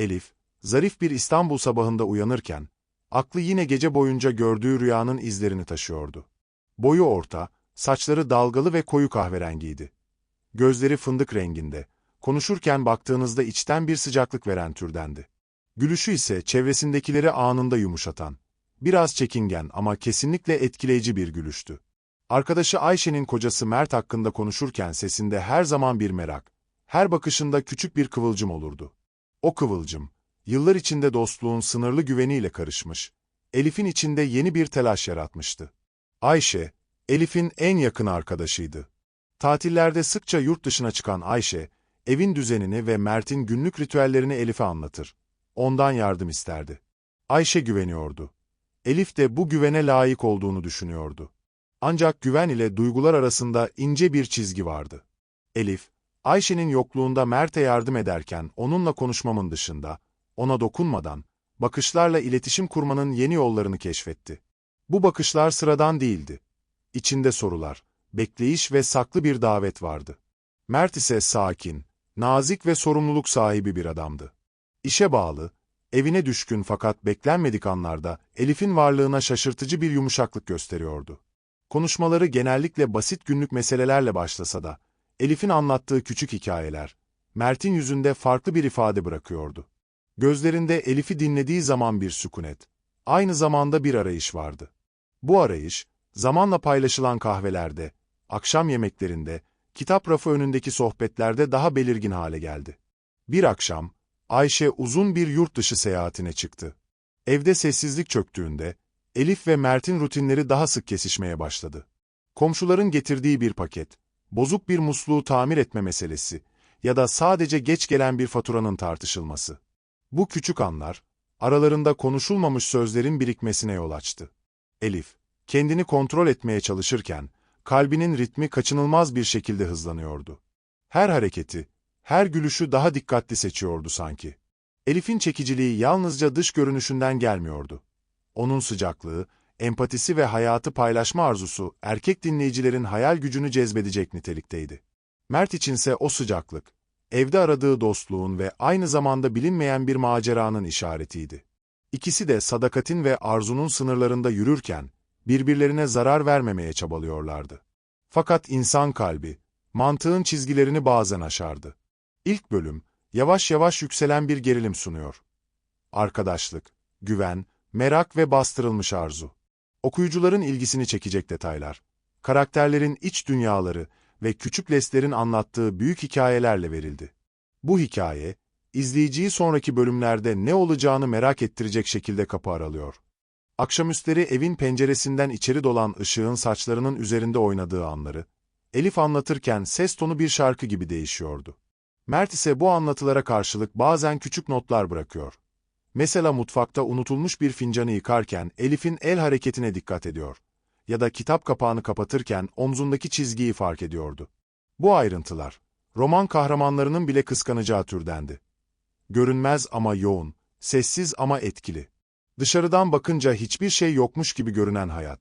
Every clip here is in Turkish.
Elif, zarif bir İstanbul sabahında uyanırken, aklı yine gece boyunca gördüğü rüyanın izlerini taşıyordu. Boyu orta, saçları dalgalı ve koyu kahverengiydi. Gözleri fındık renginde, konuşurken baktığınızda içten bir sıcaklık veren türdendi. Gülüşü ise çevresindekileri anında yumuşatan, biraz çekingen ama kesinlikle etkileyici bir gülüştü. Arkadaşı Ayşe'nin kocası Mert hakkında konuşurken sesinde her zaman bir merak, her bakışında küçük bir kıvılcım olurdu. O kıvılcım, yıllar içinde dostluğun sınırlı güveniyle karışmış, Elif'in içinde yeni bir telaş yaratmıştı. Ayşe, Elif'in en yakın arkadaşıydı. Tatillerde sıkça yurt dışına çıkan Ayşe, evin düzenini ve Mert'in günlük ritüellerini Elif'e anlatır. Ondan yardım isterdi. Ayşe güveniyordu. Elif de bu güvene layık olduğunu düşünüyordu. Ancak güven ile duygular arasında ince bir çizgi vardı. Elif, Ayşe'nin yokluğunda Mert'e yardım ederken onunla konuşmamın dışında, ona dokunmadan, bakışlarla iletişim kurmanın yeni yollarını keşfetti. Bu bakışlar sıradan değildi. İçinde sorular, bekleyiş ve saklı bir davet vardı. Mert ise sakin, nazik ve sorumluluk sahibi bir adamdı. İşe bağlı, evine düşkün fakat beklenmedik anlarda Elif'in varlığına şaşırtıcı bir yumuşaklık gösteriyordu. Konuşmaları genellikle basit günlük meselelerle başlasa da, Elif'in anlattığı küçük hikayeler, Mert'in yüzünde farklı bir ifade bırakıyordu. Gözlerinde Elif'i dinlediği zaman bir sükunet, aynı zamanda bir arayış vardı. Bu arayış, zamanla paylaşılan kahvelerde, akşam yemeklerinde, kitap rafı önündeki sohbetlerde daha belirgin hale geldi. Bir akşam, Ayşe uzun bir yurt dışı seyahatine çıktı. Evde sessizlik çöktüğünde, Elif ve Mert'in rutinleri daha sık kesişmeye başladı. Komşuların getirdiği bir paket, bozuk bir musluğu tamir etme meselesi ya da sadece geç gelen bir faturanın tartışılması. Bu küçük anlar, aralarında konuşulmamış sözlerin birikmesine yol açtı. Elif, kendini kontrol etmeye çalışırken, kalbinin ritmi kaçınılmaz bir şekilde hızlanıyordu. Her hareketi, her gülüşü daha dikkatli seçiyordu sanki. Elif'in çekiciliği yalnızca dış görünüşünden gelmiyordu. Onun sıcaklığı, empatisi ve hayatı paylaşma arzusu erkek dinleyicilerin hayal gücünü cezbedecek nitelikteydi. Mert içinse o sıcaklık, evde aradığı dostluğun ve aynı zamanda bilinmeyen bir maceranın işaretiydi. İkisi de sadakatin ve arzunun sınırlarında yürürken, birbirlerine zarar vermemeye çabalıyorlardı. Fakat insan kalbi, mantığın çizgilerini bazen aşardı. İlk bölüm, yavaş yavaş yükselen bir gerilim sunuyor. Arkadaşlık, güven, merak ve bastırılmış arzu. Okuyucuların ilgisini çekecek detaylar. Karakterlerin iç dünyaları ve küçük leslerin anlattığı büyük hikayelerle verildi. Bu hikaye, izleyiciyi sonraki bölümlerde ne olacağını merak ettirecek şekilde kapı aralıyor. Akşamüstleri evin penceresinden içeri dolan ışığın saçlarının üzerinde oynadığı anları, Elif anlatırken ses tonu bir şarkı gibi değişiyordu. Mert ise bu anlatılara karşılık bazen küçük notlar bırakıyor. Mesela mutfakta unutulmuş bir fincanı yıkarken Elif'in el hareketine dikkat ediyor. Ya da kitap kapağını kapatırken omzundaki çizgiyi fark ediyordu. Bu ayrıntılar, roman kahramanlarının bile kıskanacağı türdendi. Görünmez ama yoğun, sessiz ama etkili. Dışarıdan bakınca hiçbir şey yokmuş gibi görünen hayat,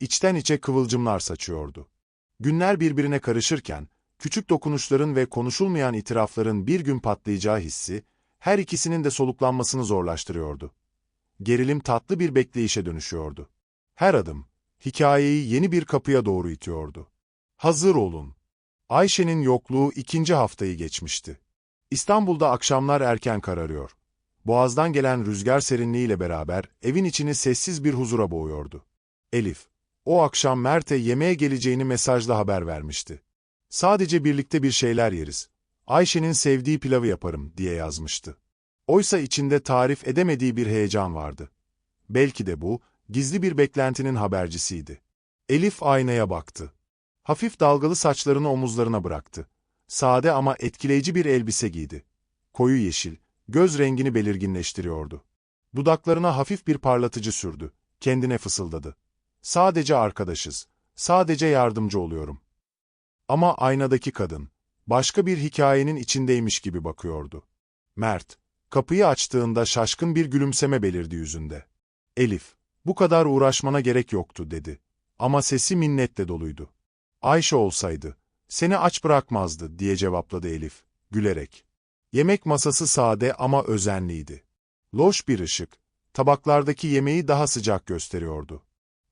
içten içe kıvılcımlar saçıyordu. Günler birbirine karışırken, küçük dokunuşların ve konuşulmayan itirafların bir gün patlayacağı hissi, her ikisinin de soluklanmasını zorlaştırıyordu. Gerilim tatlı bir bekleyişe dönüşüyordu. Her adım, hikayeyi yeni bir kapıya doğru itiyordu. Hazır olun. Ayşe'nin yokluğu ikinci haftayı geçmişti. İstanbul'da akşamlar erken kararıyor. Boğazdan gelen rüzgar serinliğiyle beraber evin içini sessiz bir huzura boğuyordu. Elif, o akşam Mert'e yemeğe geleceğini mesajla haber vermişti. Sadece birlikte bir şeyler yeriz. Ayşe'nin sevdiği pilavı yaparım diye yazmıştı. Oysa içinde tarif edemediği bir heyecan vardı. Belki de bu, gizli bir beklentinin habercisiydi. Elif aynaya baktı. Hafif dalgalı saçlarını omuzlarına bıraktı. Sade ama etkileyici bir elbise giydi. Koyu yeşil, göz rengini belirginleştiriyordu. Dudaklarına hafif bir parlatıcı sürdü. Kendine fısıldadı. Sadece arkadaşız. Sadece yardımcı oluyorum. Ama aynadaki kadın, başka bir hikayenin içindeymiş gibi bakıyordu. Mert, kapıyı açtığında şaşkın bir gülümseme belirdi yüzünde. Elif, bu kadar uğraşmana gerek yoktu dedi. Ama sesi minnetle doluydu. Ayşe olsaydı, seni aç bırakmazdı diye cevapladı Elif, gülerek. Yemek masası sade ama özenliydi. Loş bir ışık, tabaklardaki yemeği daha sıcak gösteriyordu.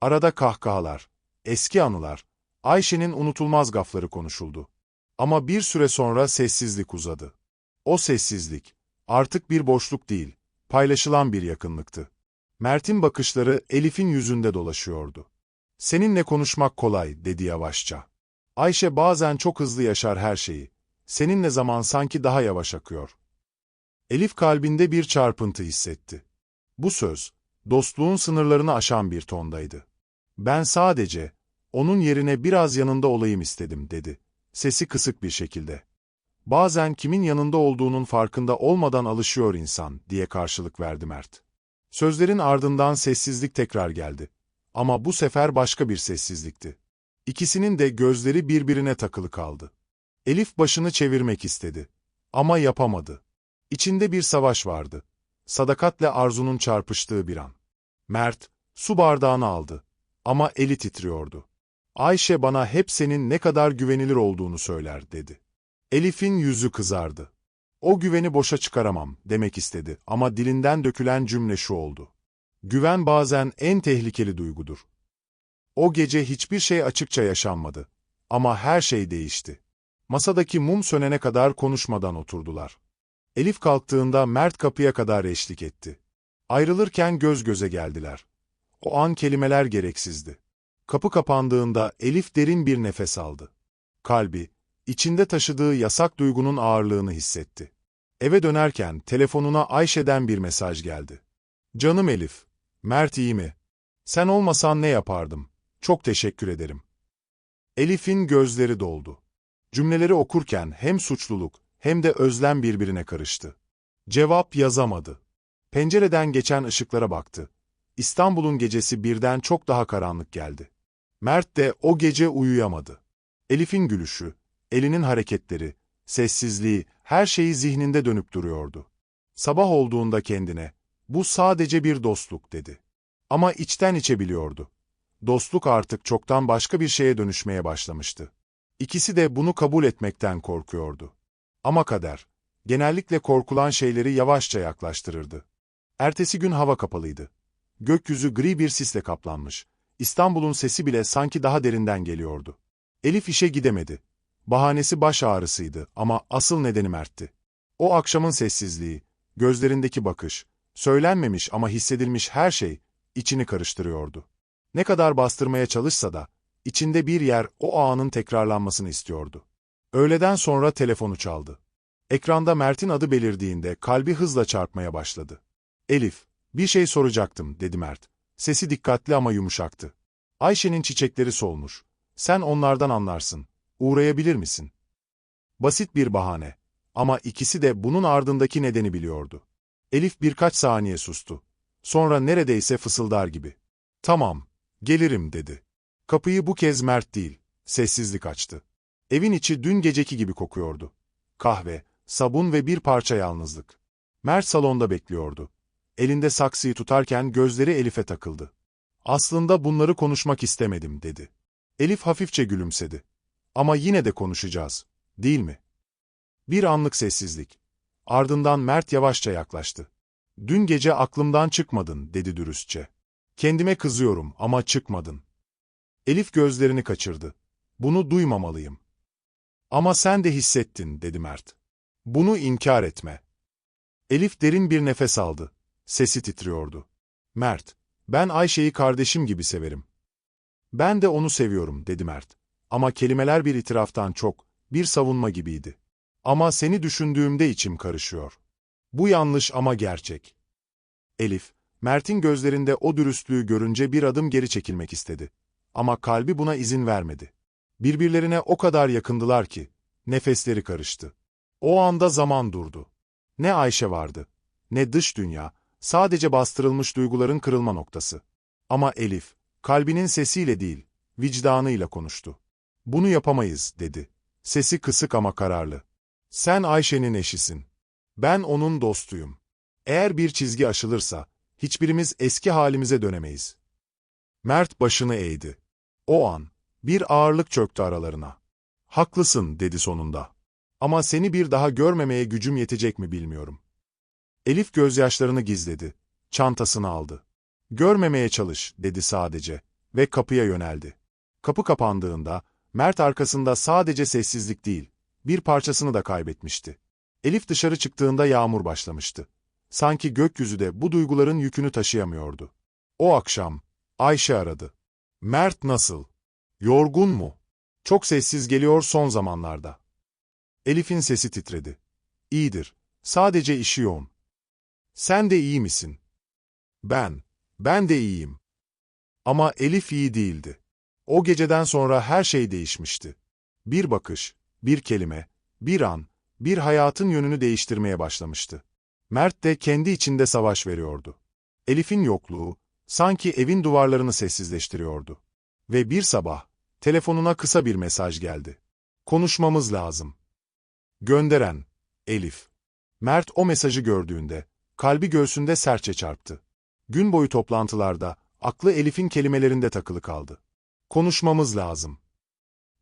Arada kahkahalar, eski anılar, Ayşe'nin unutulmaz gafları konuşuldu. Ama bir süre sonra sessizlik uzadı. O sessizlik, artık bir boşluk değil, paylaşılan bir yakınlıktı. Mert'in bakışları Elif'in yüzünde dolaşıyordu. Seninle konuşmak kolay, dedi yavaşça. Ayşe bazen çok hızlı yaşar her şeyi. Seninle zaman sanki daha yavaş akıyor. Elif kalbinde bir çarpıntı hissetti. Bu söz, dostluğun sınırlarını aşan bir tondaydı. Ben sadece, onun yerine biraz yanında olayım istedim, dedi. Sesi kısık bir şekilde. Bazen kimin yanında olduğunun farkında olmadan alışıyor insan, diye karşılık verdi Mert. Sözlerin ardından sessizlik tekrar geldi. Ama bu sefer başka bir sessizlikti. İkisinin de gözleri birbirine takılı kaldı. Elif başını çevirmek istedi. Ama yapamadı. İçinde bir savaş vardı. Sadakatle arzunun çarpıştığı bir an. Mert, su bardağını aldı. Ama eli titriyordu. Ayşe bana hep senin ne kadar güvenilir olduğunu söyler, dedi. Elif'in yüzü kızardı. O güveni boşa çıkaramam, demek istedi ama dilinden dökülen cümle şu oldu. Güven bazen en tehlikeli duygudur. O gece hiçbir şey açıkça yaşanmadı. Ama her şey değişti. Masadaki mum sönene kadar konuşmadan oturdular. Elif kalktığında Mert kapıya kadar eşlik etti. Ayrılırken göz göze geldiler. O an kelimeler gereksizdi. Kapı kapandığında Elif derin bir nefes aldı. Kalbi, içinde taşıdığı yasak duygunun ağırlığını hissetti. Eve dönerken telefonuna Ayşe'den bir mesaj geldi. Canım Elif, Mert iyi mi? Sen olmasan ne yapardım? Çok teşekkür ederim. Elif'in gözleri doldu. Cümleleri okurken hem suçluluk hem de özlem birbirine karıştı. Cevap yazamadı. Pencereden geçen ışıklara baktı. İstanbul'un gecesi birden çok daha karanlık geldi. Mert de o gece uyuyamadı. Elif'in gülüşü, elinin hareketleri, sessizliği, her şeyi zihninde dönüp duruyordu. Sabah olduğunda kendine, bu sadece bir dostluk dedi. Ama içten içe biliyordu. Dostluk artık çoktan başka bir şeye dönüşmeye başlamıştı. İkisi de bunu kabul etmekten korkuyordu. Ama kader, genellikle korkulan şeyleri yavaşça yaklaştırırdı. Ertesi gün hava kapalıydı. Gökyüzü gri bir sisle kaplanmış. İstanbul'un sesi bile sanki daha derinden geliyordu. Elif işe gidemedi. Bahanesi baş ağrısıydı ama asıl nedeni Mert'ti. O akşamın sessizliği, gözlerindeki bakış, söylenmemiş ama hissedilmiş her şey içini karıştırıyordu. Ne kadar bastırmaya çalışsa da, içinde bir yer o anın tekrarlanmasını istiyordu. Öğleden sonra telefonu çaldı. Ekranda Mert'in adı belirdiğinde kalbi hızla çarpmaya başladı. Elif, bir şey soracaktım, dedi Mert. Sesi dikkatli ama yumuşaktı. Ayşe'nin çiçekleri solmuş. Sen onlardan anlarsın. Uğrayabilir misin? Basit bir bahane. Ama ikisi de bunun ardındaki nedeni biliyordu. Elif birkaç saniye sustu. Sonra neredeyse fısıldar gibi. Tamam, gelirim dedi. Kapıyı bu kez Mert değil, sessizlik açtı. Evin içi dün geceki gibi kokuyordu. Kahve, sabun ve bir parça yalnızlık. Mert salonda bekliyordu. Elinde saksıyı tutarken gözleri Elif'e takıldı. Aslında bunları konuşmak istemedim, dedi. Elif hafifçe gülümsedi. Ama yine de konuşacağız, değil mi? Bir anlık sessizlik. Ardından Mert yavaşça yaklaştı. Dün gece aklımdan çıkmadın, dedi dürüstçe. Kendime kızıyorum ama çıkmadın. Elif gözlerini kaçırdı. Bunu duymamalıyım. Ama sen de hissettin, dedi Mert. Bunu inkar etme. Elif derin bir nefes aldı. Sesi titriyordu. Mert, ben Ayşe'yi kardeşim gibi severim. Ben de onu seviyorum, dedi Mert. Ama kelimeler bir itiraftan çok, bir savunma gibiydi. Ama seni düşündüğümde içim karışıyor. Bu yanlış ama gerçek. Elif, Mert'in gözlerinde o dürüstlüğü görünce bir adım geri çekilmek istedi. Ama kalbi buna izin vermedi. Birbirlerine o kadar yakındılar ki, nefesleri karıştı. O anda zaman durdu. Ne Ayşe vardı, ne dış dünya, sadece bastırılmış duyguların kırılma noktası. Ama Elif, kalbinin sesiyle değil, vicdanıyla konuştu. Bunu yapamayız, dedi. Sesi kısık ama kararlı. Sen Ayşe'nin eşisin. Ben onun dostuyum. Eğer bir çizgi aşılırsa, hiçbirimiz eski halimize dönemeyiz. Mert başını eğdi. O an, bir ağırlık çöktü aralarına. Haklısın, dedi sonunda. Ama seni bir daha görmemeye gücüm yetecek mi bilmiyorum. Elif gözyaşlarını gizledi. Çantasını aldı. Görmemeye çalış, dedi sadece ve kapıya yöneldi. Kapı kapandığında, Mert arkasında sadece sessizlik değil, bir parçasını da kaybetmişti. Elif dışarı çıktığında yağmur başlamıştı. Sanki gökyüzü de bu duyguların yükünü taşıyamıyordu. O akşam, Ayşe aradı. Mert nasıl? Yorgun mu? Çok sessiz geliyor son zamanlarda. Elif'in sesi titredi. İyidir. Sadece işi yoğun. Sen de iyi misin? Ben. Ben de iyiyim. Ama Elif iyi değildi. O geceden sonra her şey değişmişti. Bir bakış, bir kelime, bir an, bir hayatın yönünü değiştirmeye başlamıştı. Mert de kendi içinde savaş veriyordu. Elif'in yokluğu, sanki evin duvarlarını sessizleştiriyordu. Ve bir sabah, telefonuna kısa bir mesaj geldi. Konuşmamız lazım. Gönderen, Elif. Mert o mesajı gördüğünde, kalbi göğsünde sertçe çarptı. Gün boyu toplantılarda, aklı Elif'in kelimelerinde takılı kaldı. Konuşmamız lazım.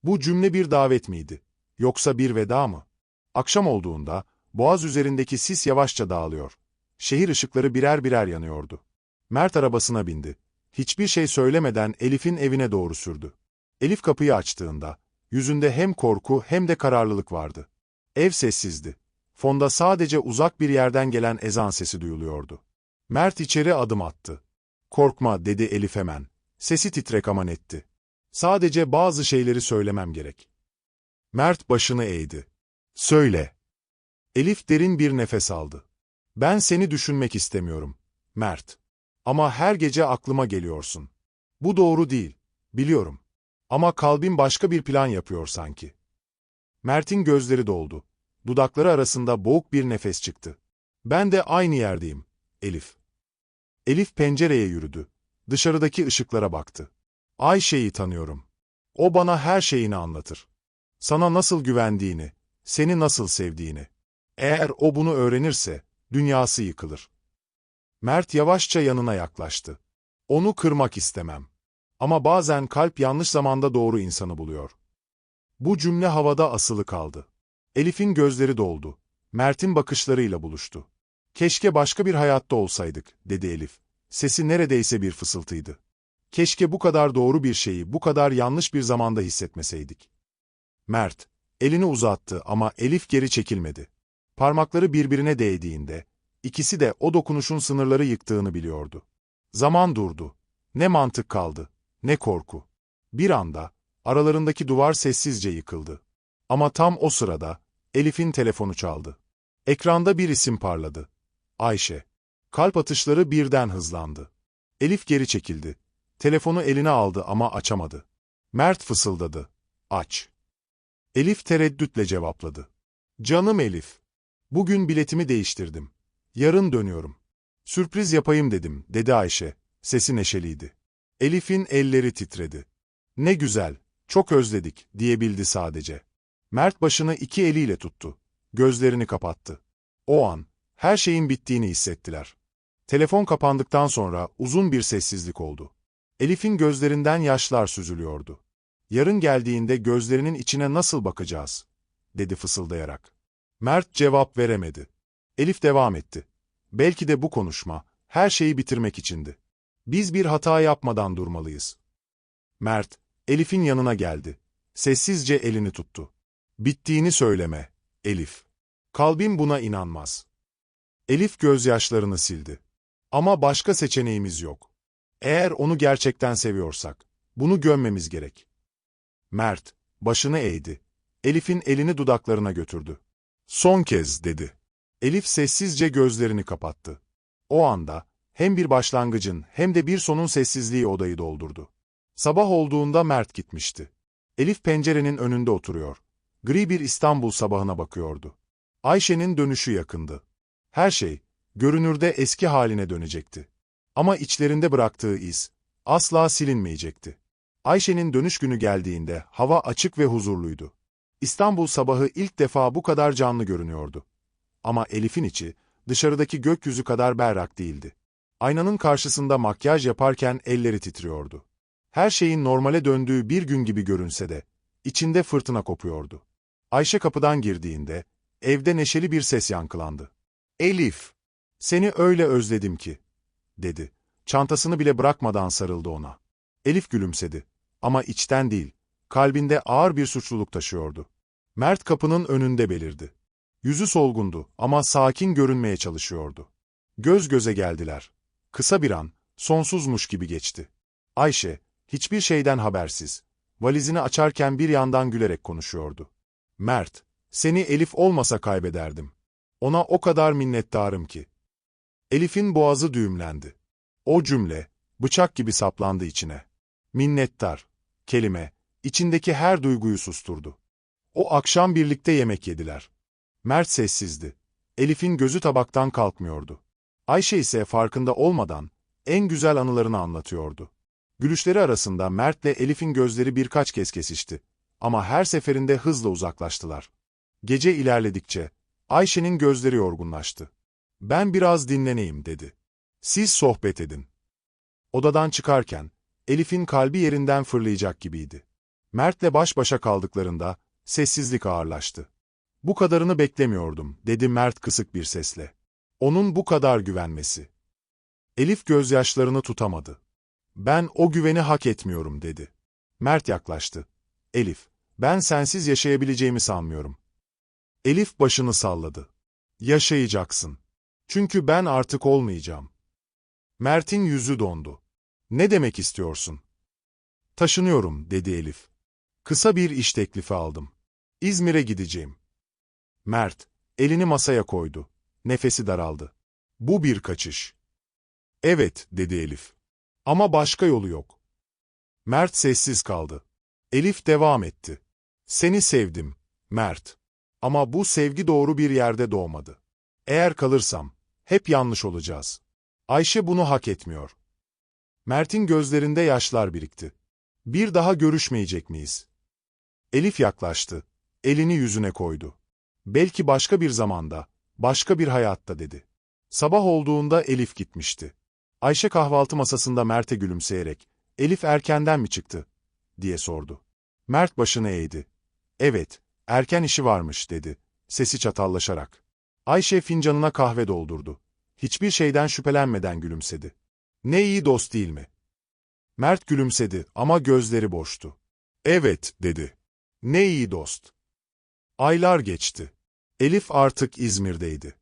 Bu cümle bir davet miydi? Yoksa bir veda mı? Akşam olduğunda, boğaz üzerindeki sis yavaşça dağılıyor. Şehir ışıkları birer birer yanıyordu. Mert arabasına bindi. Hiçbir şey söylemeden Elif'in evine doğru sürdü. Elif kapıyı açtığında, yüzünde hem korku hem de kararlılık vardı. Ev sessizdi. Fonda sadece uzak bir yerden gelen ezan sesi duyuluyordu. Mert içeri adım attı. Korkma dedi Elif hemen. Sesi titrek ama netti. Sadece bazı şeyleri söylemem gerek. Mert başını eğdi. Söyle. Elif derin bir nefes aldı. Ben seni düşünmek istemiyorum, Mert. Ama her gece aklıma geliyorsun. Bu doğru değil, biliyorum. Ama kalbim başka bir plan yapıyor sanki. Mert'in gözleri doldu. Dudakları arasında boğuk bir nefes çıktı. Ben de aynı yerdeyim, Elif. Elif pencereye yürüdü. Dışarıdaki ışıklara baktı. Ayşe'yi tanıyorum. O bana her şeyini anlatır. Sana nasıl güvendiğini, seni nasıl sevdiğini. Eğer o bunu öğrenirse, dünyası yıkılır. Mert yavaşça yanına yaklaştı. Onu kırmak istemem. Ama bazen kalp yanlış zamanda doğru insanı buluyor. Bu cümle havada asılı kaldı. Elif'in gözleri doldu. Mert'in bakışlarıyla buluştu. Keşke başka bir hayatta olsaydık, dedi Elif. Sesi neredeyse bir fısıltıydı. Keşke bu kadar doğru bir şeyi bu kadar yanlış bir zamanda hissetmeseydik. Mert, elini uzattı ama Elif geri çekilmedi. Parmakları birbirine değdiğinde, ikisi de o dokunuşun sınırları yıktığını biliyordu. Zaman durdu. Ne mantık kaldı, ne korku. Bir anda, aralarındaki duvar sessizce yıkıldı. Ama tam o sırada, Elif'in telefonu çaldı. Ekranda bir isim parladı. Ayşe. Kalp atışları birden hızlandı. Elif geri çekildi. Telefonu eline aldı ama açamadı. Mert fısıldadı. Aç. Elif tereddütle cevapladı. Canım Elif. Bugün biletimi değiştirdim. Yarın dönüyorum. Sürpriz yapayım dedim, dedi Ayşe. Sesi neşeliydi. Elif'in elleri titredi. Ne güzel, çok özledik, diyebildi sadece. Mert başını iki eliyle tuttu. Gözlerini kapattı. O an, her şeyin bittiğini hissettiler. Telefon kapandıktan sonra uzun bir sessizlik oldu. Elif'in gözlerinden yaşlar süzülüyordu. Yarın geldiğinde gözlerinin içine nasıl bakacağız? dedi fısıldayarak. Mert cevap veremedi. Elif devam etti. Belki de bu konuşma, her şeyi bitirmek içindi. Biz bir hata yapmadan durmalıyız. Mert, Elif'in yanına geldi. Sessizce elini tuttu. Bittiğini söyleme, Elif. Kalbim buna inanmaz. Elif gözyaşlarını sildi. Ama başka seçeneğimiz yok. Eğer onu gerçekten seviyorsak, bunu gömmemiz gerek. Mert, başını eğdi. Elif'in elini dudaklarına götürdü. Son kez, dedi. Elif sessizce gözlerini kapattı. O anda, hem bir başlangıcın hem de bir sonun sessizliği odayı doldurdu. Sabah olduğunda Mert gitmişti. Elif pencerenin önünde oturuyor. Gri bir İstanbul sabahına bakıyordu. Ayşe'nin dönüşü yakındı. Her şey, görünürde eski haline dönecekti. Ama içlerinde bıraktığı iz, asla silinmeyecekti. Ayşe'nin dönüş günü geldiğinde hava açık ve huzurluydu. İstanbul sabahı ilk defa bu kadar canlı görünüyordu. Ama Elif'in içi, dışarıdaki gökyüzü kadar berrak değildi. Aynanın karşısında makyaj yaparken elleri titriyordu. Her şeyin normale döndüğü bir gün gibi görünse de, içinde fırtına kopuyordu. Ayşe kapıdan girdiğinde, evde neşeli bir ses yankılandı. Elif! Seni öyle özledim ki, dedi. Çantasını bile bırakmadan sarıldı ona. Elif gülümsedi. Ama içten değil, kalbinde ağır bir suçluluk taşıyordu. Mert kapının önünde belirdi. Yüzü solgundu ama sakin görünmeye çalışıyordu. Göz göze geldiler. Kısa bir an, sonsuzmuş gibi geçti. Ayşe, hiçbir şeyden habersiz, valizini açarken bir yandan gülerek konuşuyordu. Mert, seni Elif olmasa kaybederdim. Ona o kadar minnettarım ki. Elif'in boğazı düğümlendi. O cümle, bıçak gibi saplandı içine. Minnettar, kelime, içindeki her duyguyu susturdu. O akşam birlikte yemek yediler. Mert sessizdi. Elif'in gözü tabaktan kalkmıyordu. Ayşe ise farkında olmadan en güzel anılarını anlatıyordu. Gülüşleri arasında Mert'le Elif'in gözleri birkaç kez kesişti. Ama her seferinde hızla uzaklaştılar. Gece ilerledikçe Ayşe'nin gözleri yorgunlaştı. Ben biraz dinleneyim dedi. Siz sohbet edin. Odadan çıkarken Elif'in kalbi yerinden fırlayacak gibiydi. Mert'le baş başa kaldıklarında sessizlik ağırlaştı. Bu kadarını beklemiyordum, dedi Mert kısık bir sesle. Onun bu kadar güvenmesi. Elif gözyaşlarını tutamadı. Ben o güveni hak etmiyorum, dedi. Mert yaklaştı. Elif, ben sensiz yaşayabileceğimi sanmıyorum. Elif başını salladı. Yaşayacaksın. Çünkü ben artık olmayacağım. Mert'in yüzü dondu. Ne demek istiyorsun? Taşınıyorum, dedi Elif. Kısa bir iş teklifi aldım. İzmir'e gideceğim. Mert, elini masaya koydu. Nefesi daraldı. Bu bir kaçış. Evet, dedi Elif. Ama başka yolu yok. Mert sessiz kaldı. Elif devam etti. Seni sevdim, Mert. Ama bu sevgi doğru bir yerde doğmadı. Eğer kalırsam, hep yanlış olacağız. Ayşe bunu hak etmiyor. Mert'in gözlerinde yaşlar birikti. Bir daha görüşmeyecek miyiz? Elif yaklaştı. Elini yüzüne koydu. Belki başka bir zamanda, başka bir hayatta dedi. Sabah olduğunda Elif gitmişti. Ayşe kahvaltı masasında Mert'e gülümseyerek, Elif erkenden mi çıktı? diye sordu. Mert başını eğdi. Evet, erken işi varmış dedi, sesi çatallaşarak. Ayşe fincanına kahve doldurdu. Hiçbir şeyden şüphelenmeden gülümsedi. Ne iyi dost değil mi? Mert gülümsedi ama gözleri boştu. Evet, dedi. Ne iyi dost. Aylar geçti. Elif artık İzmir'deydi.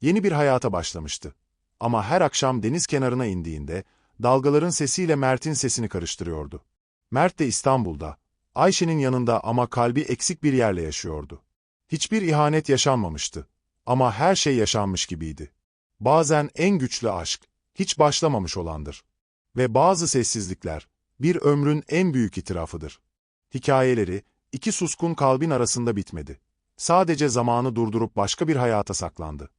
Yeni bir hayata başlamıştı. Ama her akşam deniz kenarına indiğinde, dalgaların sesiyle Mert'in sesini karıştırıyordu. Mert de İstanbul'da, Ayşe'nin yanında ama kalbi eksik bir yerle yaşıyordu. Hiçbir ihanet yaşanmamıştı. Ama her şey yaşanmış gibiydi. Bazen en güçlü aşk, hiç başlamamış olandır. Ve bazı sessizlikler, bir ömrün en büyük itirafıdır. Hikayeleri, iki suskun kalbin arasında bitmedi. Sadece zamanı durdurup başka bir hayata saklandı.